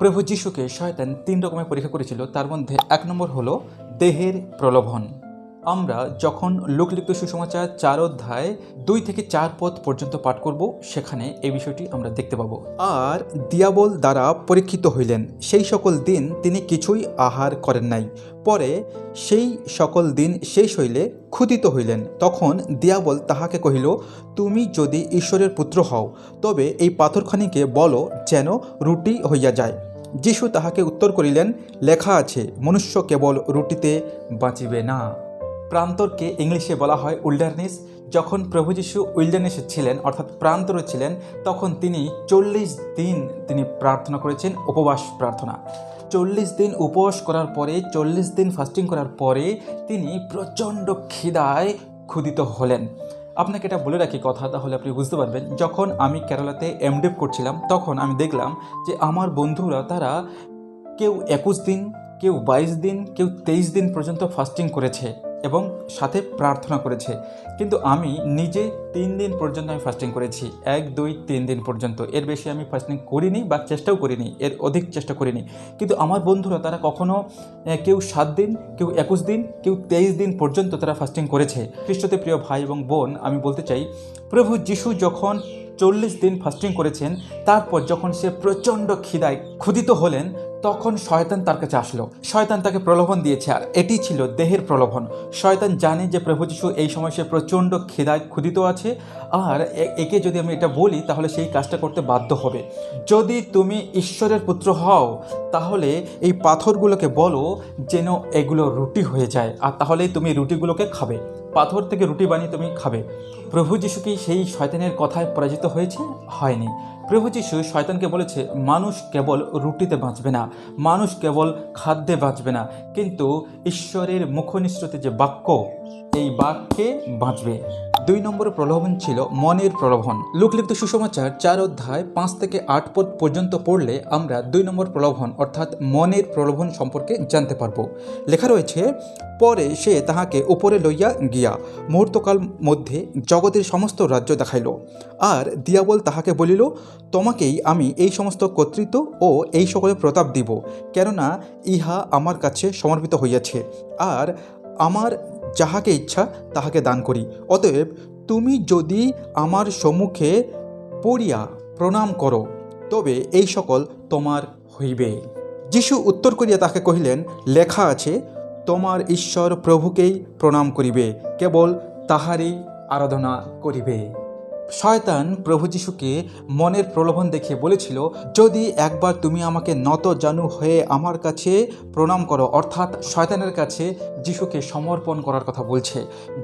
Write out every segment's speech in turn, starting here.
প্রভু যিশুকে শয়তান তিন রকমের পরীক্ষা করেছিল, তার মধ্যে এক নম্বর হলো দেহের প্রলোভন। আমরা যখন লোকলিপ্ত সুসমাচার চার অধ্যায় দুই থেকে চার পদ পর্যন্ত পাঠ করব, সেখানে এই বিষয়টি আমরা দেখতে পাবো। আর দিয়াবল দ্বারা পরীক্ষিত হইলেন, সেই সকল দিন তিনি কিছুই আহার করেন নাই। পরে সেই সকল দিন শেষ হইলে ক্ষুদিত হইলেন। তখন দিয়াবল তাহাকে কহিল, তুমি যদি ঈশ্বরের পুত্র হও, তবে এই পাথরখানিকে বলো যেন রুটি হইয়া যায়। যিশু তাহাকে উত্তর করিলেন, লেখা আছে, মনুষ্য কেবল রুটিতে বাঁচিবে না। প্রান্তরকে ইংলিশে বলা হয় উইল্ডারনেস। যখন প্রভু যিশু উইল্ডারনেসে ছিলেন, অর্থাৎ প্রান্তরে ছিলেন, তখন তিনি চল্লিশ দিন তিনি প্রার্থনা করেছেন, উপবাস প্রার্থনা। চল্লিশ দিন উপবাস করার পরে, চল্লিশ দিন ফাস্টিং করার পরে তিনি প্রচণ্ড খিদায় ক্ষুদিত হলেন। আপনাকে এটা বলে রাখি কথা, তাহলে আপনি বুঝতে পারবেন। যখন আমি কেরালাতে এমডিএফ করছিলাম, তখন আমি দেখলাম যে আমার বন্ধুরা, তারা কেউ একুশ দিন, কেউ বাইশ দিন, কেউ তেইশ দিন পর্যন্ত ফাস্টিং করেছে। এবং সাথে প্রার্থনা করেছে। কিন্তু আমি নিজে তিন দিন পর্যন্ত আমি ফাস্টিং করেছি। এক, দুই, তিন দিন পর্যন্ত। এর বেশি আমি ফাস্টিং করিনি বা চেষ্টাও করিনি। এর অধিক চেষ্টা করিনি। কিন্তু আমার বন্ধুরা, তারা কখনও কেউ সাত দিন, কেউ একুশ দিন, কেউ তেইশ দিন পর্যন্ত তারা ফাস্টিং করেছে। খ্রিস্টতে প্রিয় ভাই এবং বোন, আমি বলতে চাই, প্রভু যিশু যখন চল্লিশ দিন ফাস্টিং করেছেন, তারপর যখন সে প্রচণ্ড খিদায় ক্ষুদিত হলেন তখন শয়তান তার কাছে আসলো। শয়তান তাকে প্রলোভন দিয়েছে, আর এটি ছিল দেহের প্রলোভন। শয়তান জানে যে প্রভু যিশু এই সময় সে প্রচণ্ড খিদায় ক্ষুদিত আছে, আর একে যদি আমি এটা বলি, তাহলে সেই কাজটা করতে বাধ্য হবে। যদি তুমি ঈশ্বরের পুত্র হও, তাহলে এই পাথরগুলোকে বলো যেন এগুলো রুটি হয়ে যায়, আর তাহলেই তুমি রুটিগুলোকে খাবে। পাথর থেকে রুটি বানিয়ে তুমি খাবে। প্রভু যিশু কি সেই শয়তানের কথায় পরাজিত হয়েছে? হয়নি। প্রভু যিশু শয়তানকে বলেছে, মানুষ কেবল রুটিতে বাঁচবে না, মানুষ কেবল খাদ্যে বাঁচবে না, কিন্তু ঈশ্বরের মুখনিসৃত যে বাক্য এই বাক্যে বাঁচবে। দুই নম্বর প্রলোভন ছিল মনের প্রলোভন। লোকলিপ্ত সুসমাচার, চার অধ্যায় পাঁচ থেকে আট পদ পর্যন্ত পড়লে আমরা দুই নম্বর প্রলোভন, অর্থাৎ মনের প্রলোভন সম্পর্কে জানতে পারব। লেখা রয়েছে, পরে সে তাহাকে উপরে লইয়া গিয়া মুহূর্তকাল মধ্যে জগতের সমস্ত রাজ্য দেখাইল। আর দিয়াবল তাহাকে বলিল, তোমাকেই আমি এই সমস্ত কর্তৃত্ব ও এই সকলের প্রতাপ দিব, কেননা ইহা আমার কাছে সমর্পিত হইয়াছে। আর আমার যাহাকে ইচ্ছা তাহাকে দান করি। অতএব তুমি যদি আমার সম্মুখে পড়িয়া প্রণাম করো, তবে এই সকল তোমার হইবে। যিশু উত্তর করিয়া তাকে কহিলেন, লেখা আছে, তোমার ঈশ্বর প্রভুকেই প্রণাম করিবে, কেবল তাহারই আরাধনা করিবে। শয়তান প্রভু যিশুকে মনের প্রলোভন দেখে বলেছিল, যদি একবার তুমি আমাকে নত জানু হয়ে আমার কাছে প্রণাম করো, অর্থাৎ শয়তানের কাছে যিশুকে সমর্পণ করার কথা বলছে,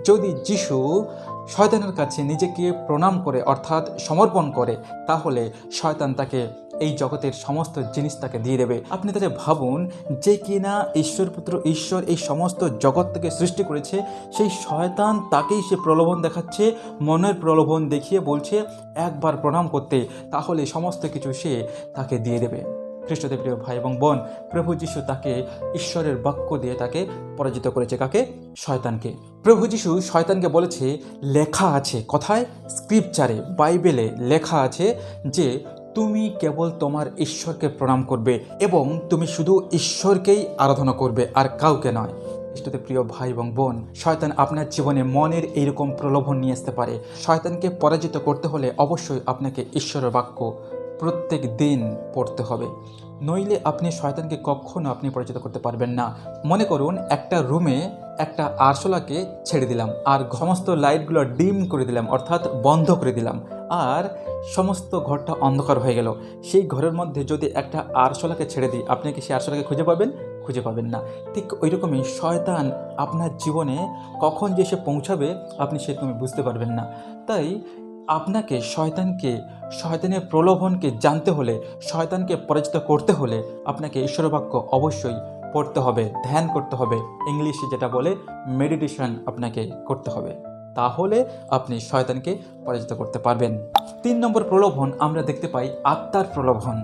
যদি যিশু শয়তানের কাছে নিজেকে প্রণাম করে, অর্থাৎ সমর্পণ করে, তাহলে শয়তান তাকে এই জগতের সমস্ত জিনিস তাকে দিয়ে দেবে। আপনি তাহলে ভাবুন যে কিনা ঈশ্বর পুত্র ঈশ্বর এই সমস্ত জগৎ থেকে সৃষ্টি করেছে, সেই শয়তান তাকেই সে প্রলোভন দেখাচ্ছে, মনের প্রলোভন দেখিয়ে বলছে, একবার প্রণাম করতে। তাহলে সমস্ত কিছু সে তাকে দিয়ে দেবে। খ্রিস্টদেব প্রিয় ভাই এবং বোন, প্রভু যিশু তাকে ঈশ্বরের বাক্য দিয়ে তাকে পরাজিত করেছে কাকে? শয়তানকে। প্রভু যিশু শয়তানকে বলেছে, লেখা আছে। কথায়? স্ক্রিপচারে, বাইবেলে লেখা আছে যে তুমি কেবল তোমার ঈশ্বরকে প্রণাম করবে এবং তুমি শুধু ঈশ্বরকেই আরাধনা করবে আর কাউকে নয়। খ্রিস্টতে প্রিয় ভাই এবং বোন, শয়তান আপনার জীবনে মনের এইরকম প্রলোভন নিয়ে আসতে পারে। শয়তানকে পরাজিত করতে হলে অবশ্যই আপনাকে ঈশ্বরের বাক্য প্রত্যেক দিন পড়তে হবে। নইলে আপনি শয়তানকে কখনো আপনি পরিচিত করতে পারবেন না। মনে করুন, একটা রুমে একটা আরশোলাকে ছেড়ে দিলাম আর সমস্ত লাইটগুলো ডিম করে দিলাম, অর্থাৎ বন্ধ করে দিলাম। আর সমস্ত ঘরটা অন্ধকার হয়ে গেল। সেই ঘরের মধ্যে যদি একটা আরশোলাকে ছেড়ে দিই, আপনি কি সেই আরশোলাকে খুঁজে পাবেন? খুঁজে পাবেন না। ঠিক ওই রকমই শয়তান আপনার জীবনে কখন যে সে পৌঁছাবে, আপনি সেরকমই বুঝতে পারবেন না। তাই আপনাকে শয়তানকে, শয়তানের প্রলোভনকে জানতে হলে, শয়তানকে পরাজিত করতে হলে আপনাকে ঈশ্বর বাক্য অবশ্যই পড়তে হবে, ধ্যান করতে হবে। ইংলিশে যেটা বলে, মেডিটেশন আপনাকে করতে হবে। তাহলে আপনি শয়তানকে পরাজিত করতে পারবেন। তিন নম্বর প্রলোভন আমরা দেখতে পাই আত্মার প্রলোভন।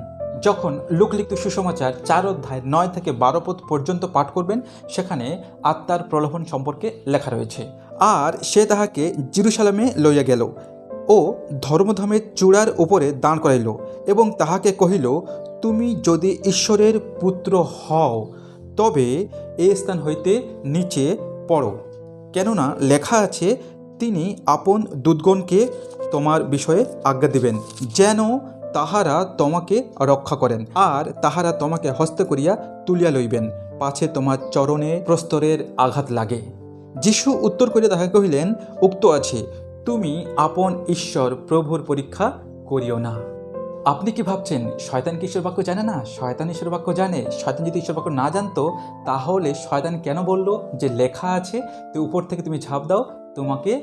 যখন লোকলিখিত সুসমাচার চার অধ্যায় নয় থেকে বারো পদ পর্যন্ত পাঠ করবেন, সেখানে আত্মার প্রলোভন সম্পর্কে লেখা রয়েছে। আর সে তাহাকে জিরুসালামে লইয়া গেল ও ধর্মধামের চূড়ার উপরে দাঁড় করাইল এবং তাহাকে কহিল, তুমি যদি ঈশ্বরের পুত্র হও, তবে এ স্থান হইতে নিচে পড়ো। কেননা লেখা আছে তিনি আপন দুধগণকে তোমার বিষয়ে আজ্ঞা দিবেন, যেন তাহারা তোমাকে রক্ষা করেন আর তাহারা তোমাকে হস্ত করিয়া তুলিয়া লইবেন, পাছে তোমার চরণে প্রস্তরের আঘাত লাগে। যিশু উত্তর করিয়া তাহাকে কহিলেন, উক্ত আছে, তুমি আপন ঈশ্বর প্রভুর পরীক্ষা করিও না। আপনি কি ভাবছেন, শয়তান কি ঈশ্বর বাক্য জানে না? শয়তান ঈশ্বর বাক্য জানে, শয়তান যদি ঈশ্বর বাক্য না জানতো, তাহলে শয়তান কেন বলল যে লেখা আছে, তো উপর থেকে তুমি ঝাঁপ দাও তোমাকে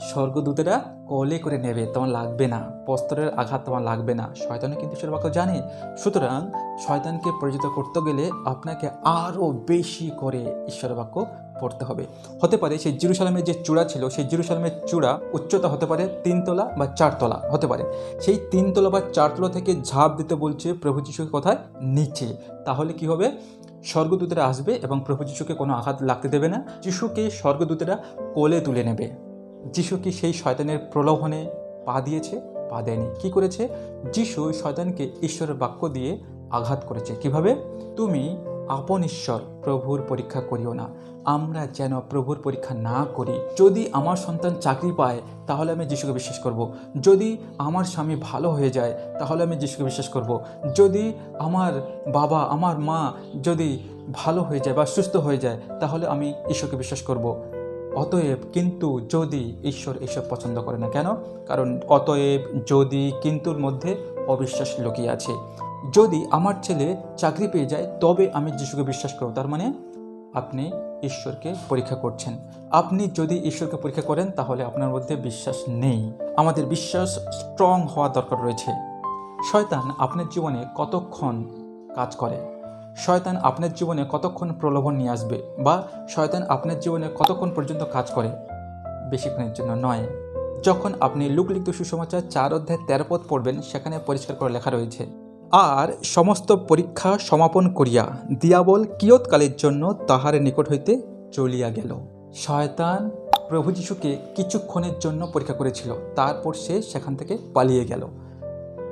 স্বর্গদূতেরা কলে করে নেবে, তোমার লাগবে না। বস্ত্রের আঘাত তোমার লাগবে না। শয়তানও কিন্তু ঈশ্বর বাক্য জানে। সুতরাং শয়তানকে পরিচিত করতে গেলে আপনাকে আরও বেশি করে ঈশ্বর বাক্য পড়তে হবে। হতে পারে সেই জিরুসালামের যে চূড়া ছিল, সেই জিরুসালামের চূড়া উচ্চতা হতে পারে তিনতলা বা চারতলা হতে পারে। সেই তিনতলা বা চারতলা থেকে ঝাঁপ দিতে বলছে প্রভু যিশুকে কোথায় নিচে। তাহলে কি হবে? স্বর্গদূতেরা আসবে এবং প্রভু যিশুকে কোনো আঘাত লাগতে দেবে না। যিশুকে স্বর্গদূতেরা কোলে তুলে নেবে। যিশু কি সেই শয়তানের প্রলোভনে পা দিয়েছে? পা দেয়নি। কি করেছে? যিশু শয়তানকে ঈশ্বরের বাক্য দিয়ে আঘাত করেছে। কীভাবে? তুমি আপন ঈশ্বর প্রভুর পরীক্ষা করিও না আমরা যেন প্রভুর পরীক্ষা না করি যদি আমার সন্তান চাকরি পায়, তাহলে আমি যিশুকে বিশ্বাস করব। যদি আমার স্বামী ভালো হয়ে যায়, তাহলে আমি যিশুকে বিশ্বাস করব। যদি আমার বাবা, আমার মা যদি ভালো হয়ে যায় বা সুস্থ হয়ে যায়, তাহলে আমি ঈশ্বরকে বিশ্বাস করব। অতএব কিন্তু যদি ঈশ্বর এসব পছন্দ করে না কেন কারণ অতএব যদি কিন্তুর মধ্যে অবিশ্বাস লুকিয়ে আছে যদি আমার ছেলে চাকরি পেয়ে যায়, তবে আমি যিশুকে বিশ্বাস করব। তার মানে আপনি ঈশ্বরকে পরীক্ষা করছেন। আপনি যদি ঈশ্বরকে পরীক্ষা করেন, তাহলে আপনার মধ্যে বিশ্বাস নেই। আমাদের বিশ্বাস স্ট্রং হওয়া দরকার রয়েছে। শয়তান আপনার জীবনে কতক্ষণ কাজ করে? শয়তান আপনার জীবনে কতক্ষণ প্রলোভন নিয়ে আসবে? বা শয়তান আপনার জীবনে কতক্ষণ পর্যন্ত কাজ করে? বেশিক্ষণের জন্য নয়। যখন আপনি লুকলিখিত সুসমাচার চার অধ্যায় তেরো পদ পড়বেন, সেখানে পরিষ্কার করে লেখা রয়েছে আর সমস্ত পরীক্ষা সমাপন করিয়া দিয়াবল কিয়ৎকালের জন্য তাহার নিকট হইতে চলিয়া গেল। শয়তান প্রভু যিশুকে কিছুক্ষণের জন্য পরীক্ষা করেছিল, তারপর সে সেখান থেকে পালিয়ে গেল।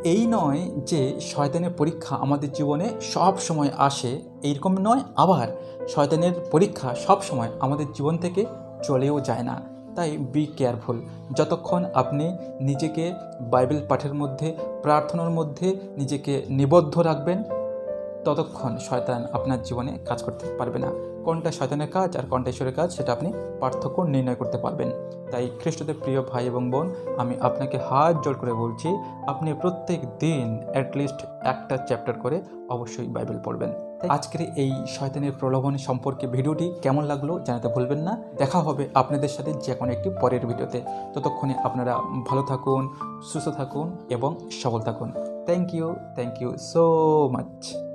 এই নয় যে শয়তানের পরীক্ষা আমাদের জীবনে সব সময় আসে, এইরকম নয়। আবার শয়তানের পরীক্ষা সব সময় আমাদের জীবন থেকে চলেও যায় না। তাই বি কেয়ারফুল যতক্ষণ আপনি নিজেকে বাইবেল পাঠের মধ্যে, প্রার্থনার মধ্যে নিজেকে নিবদ্ধ রাখবেন, ততক্ষণ শয়তান আপনার জীবনে কাজ করতে পারবে না। কোনটা শয়তানের কাজ আর কোনটা ঈশ্বরের কাজ, সেটা আপনি পার্থক্য নির্ণয় করতে পারবেন। তাই খ্রিস্টদের প্রিয় ভাই এবং বোন, আমি আপনাকে হাত জোর করে বলছি, আপনি প্রত্যেক দিন অ্যাটলিস্ট একটা চ্যাপ্টার করে অবশ্যই বাইবেল পড়বেন। আজকের এই শয়তানের প্রলোভন সম্পর্কে ভিডিওটি কেমন লাগল জানাতে ভুলবেন না। দেখা হবে আপনাদের সাথে যে কোনো একটি পরের ভিডিওতে। ততক্ষণে আপনারা ভালো থাকুন, সুস্থ থাকুন এবং সবল থাকুন। Thank you thank you so much